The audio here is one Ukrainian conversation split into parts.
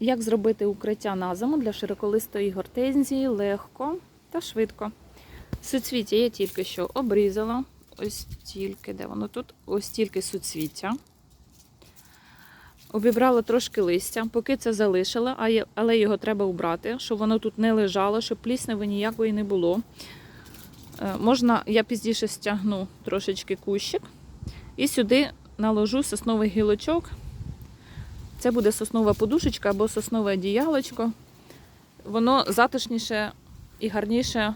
Як зробити укриття на зиму для широколистої гортензії легко та швидко. Суцвіття я тільки що обрізала. Ось тільки, де воно тут? Ось тільки суцвіття. Обібрала трошки листя, поки це залишила, але його треба убрати, щоб воно тут не лежало, щоб плісняви ніякої не було. Е, Можна, я пізніше стягну трошечки кущик і сюди наложу сосновий гілочок. Це буде соснова подушечка або соснове одіялочко. Воно затишніше і гарніше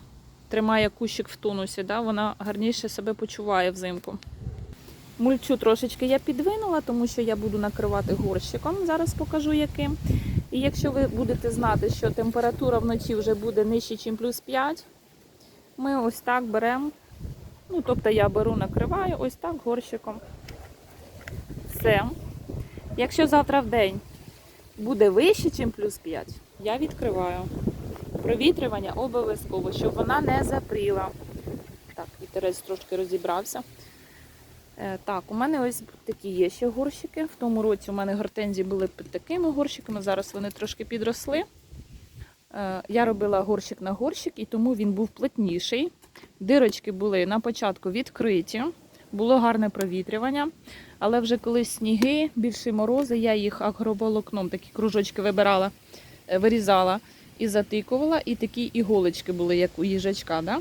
тримає кущик в тонусі, да? вона гарніше себе почуває взимку. Мульчу трошечки я підвинула, тому що я буду накривати горщиком. Зараз покажу яким. І якщо ви будете знати, що температура вночі вже буде нижче, ніж плюс 5, ми ось так беремо. Ну, тобто я беру, накриваю ось так горщиком. Все. Якщо завтра в день буде вище, ніж плюс 5, я відкриваю. Провітрювання обов'язково, щоб вона не запріла. Так, вітерець трошки розібрався. Е, Так, у мене ось такі є ще горщики. В тому році у мене гортензії були під такими горщиками, зараз вони трошки підросли. Е, Я робила горщик на горщик, і тому він був плотніший. Дирочки були на початку відкриті, було гарне провітрювання. Але вже коли сніги, більші морози, я їх агроволокном, такі кружочки вибирала, е, вирізала і затикувала. І такі іголочки були, як у їжачка. Да?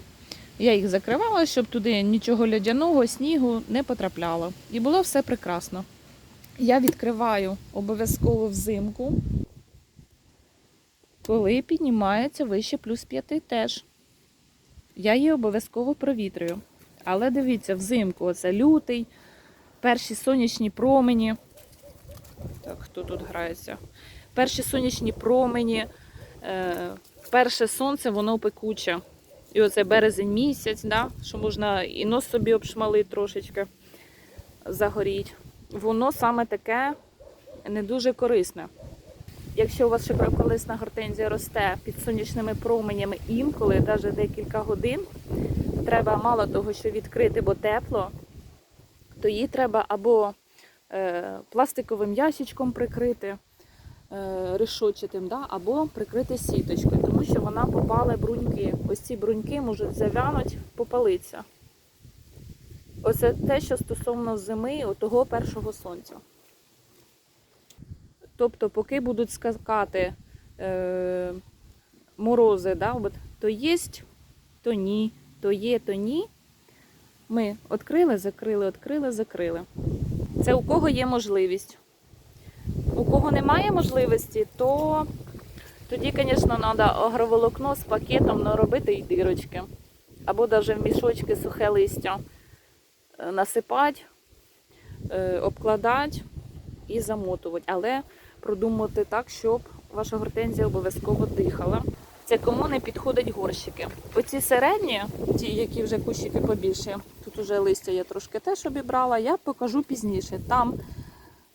Я їх закривала, щоб туди нічого льодяного, снігу не потрапляло. І було все прекрасно. Я відкриваю обов'язково взимку, коли піднімається вище плюс 5 теж. Я її обов'язково провітрюю. Але дивіться, взимку, оце лютий, перші сонячні промені. Так, хто тут грається? Перші сонячні промені, е, перше сонце, воно пекуче. І оце березень місяць, да, що можна і нос собі обшмалити трошечки, загоріть. Воно саме таке не дуже корисне. Якщо у вас широколисна гортензія росте під сонячними променями інколи, навіть декілька годин, треба мало того, що відкрити, бо тепло, то її треба або е, пластиковим ящичком прикрити, е, решочатим, да, або прикрити сіточкою, тому що вона попала бруньки. Ось ці бруньки можуть завянути, попалитися. Оце те, що стосовно зими, отого першого сонця. Тобто, поки будуть скакати е, морози, да, то є, то ні, то є, то ні. Ми відкрили, закрили, відкрили, закрили. Це у кого є можливість. У кого немає можливості, то тоді, звісно, треба агроволокно з пакетом наробити і дирочки. Або навіть в мішочки сухе листя е, насипати, е, обкладати і замотувати. Але продумати так, щоб ваша гортензія обов'язково дихала. Це кому не підходять горщики. Оці середні, ті, які вже кущики побільше, тут вже листя я трошки теж обібрала, я покажу пізніше. Там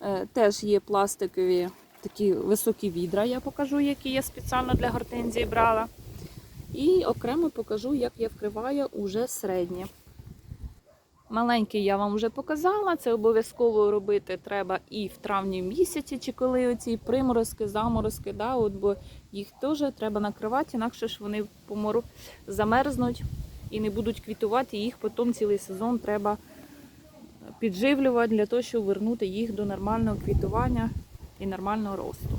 е, теж є пластикові такі високі відра, я покажу, які я спеціально для гортензії брала. І окремо покажу, як я вкриваю уже середні. Маленький я вам вже показала. Це обов'язково робити треба і в травні місяці, чи коли оці приморозки, заморозки, да, от, бо їх теж треба накривати, інакше ж вони помору замерзнуть і не будуть квітувати. Їх потім цілий сезон треба підживлювати для того, щоб вернути їх до нормального квітування і нормального росту.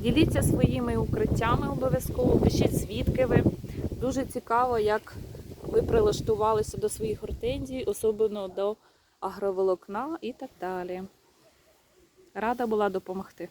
Діліться своїми укриттями обов'язково, пишіть звідки ви. Дуже цікаво, як ви прилаштувалися до своїх гортензій, особливо до агроволокна і так далі. Рада була допомогти.